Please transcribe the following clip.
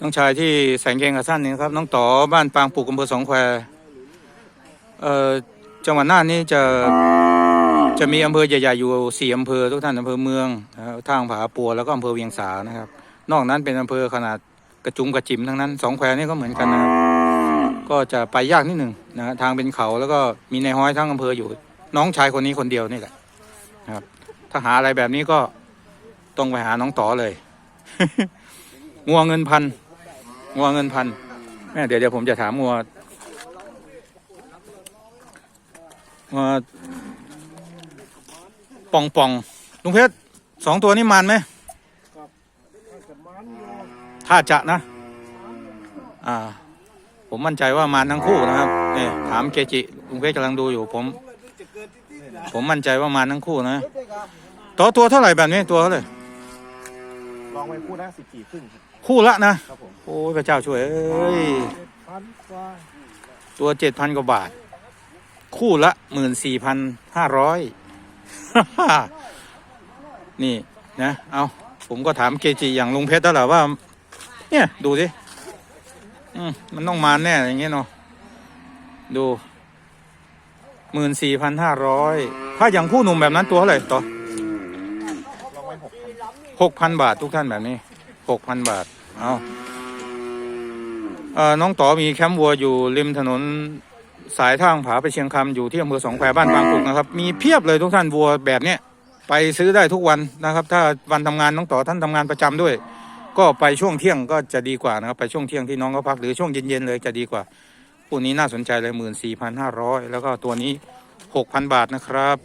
น้องชายที่แสงเกงกับสั้นนี่ครับ น้องต่อบ้านปางปลูกอำเภอสองแควเอ่อจังหวัดน่านนี่จะจะมีอำเภอใหญ่ๆอยู่สี่อำเภอทุกท่านอำเภอเมืองทางผาปัวแล้วก็อำเภอเวียงสานะครับ นอกนั้นเป็นอำเภอขนาดกระจุมกระจิมทั้งนั้นสองแควนี่ก็เหมือนกันนะครับ ก็จะไปยากนิดหนึ่งนะทางเป็นเขาแล้วก็มีในห้อยทั้งอำเภออยู่ น้องชายคนนี้คนเดียวนี่แหละนะครับ ถ้าหาอะไรแบบนี้ก็ต้องไปหาน้องต่อเลย งัวเงินพันงัวเงินพันแม่เดี๋ยวเดี๋ยวผมจะถามงัวงัวป่องป่องลุงเพชรสองตัวนี้มันไหมถ้าจะนะ อ่า ผมมั่นใจว่ามันทั้งคู่นะครับเนี่ยถามเกจิลุงเพชรกำลังดูอยู่ผม ผมมั่นใจว่ามันทั้งคู่นะต่อตัวเท่าไหร่แบบนี้ตัวเท่าไหร่ลองไปพูดนะสิบสี่ครึ่ง ครับคู่ละนะ ครับผมโอ้ยพระเจ้าช่วยเอ้ยพันกว่าตัวเจ็ดพันกว่าบาท คู่ละหมื่นสี่พันห้าร้อยนี่นะเอาผมก็ถามเกจิอย่างลุงเพชรแล้วแหละว่า เนี่ย ดูสิอืมมันต้องมาแน่อย่างเงี้ยเนาะดูหมื่นสี่พันห้าร้อยถ้าอย่างผู้หนุ่มแบบนั้นตัวเท่าไหร่ต่อลองไว้หกพันหกพันบาททุกท่านแบบนี้ หกพันบาท เอาเออน้องต่อมีแคมป์วัวอยู่ริมถนนสายทางผาไปเชียงคำอยู่ที่อำเภอสองแควบ้านบางปุกนะครับ มีเพียบเลยทุกท่านวัวแบบเนี้ยไปซื้อได้ทุกวันนะครับ ถ้าวันทำงานน้องต่อท่านทำงานประจำด้วย ก็ไปช่วงเที่ยงก็จะดีกว่านะครับไปช่วงเที่ยงที่น้องเขาพักหรือช่วงเย็นๆเลยจะดีกว่าคู่นี้น่าสนใจเลยหมื่นสี่พันห้าร้อยแล้วก็ตัวนี้หกพันบาทนะครับ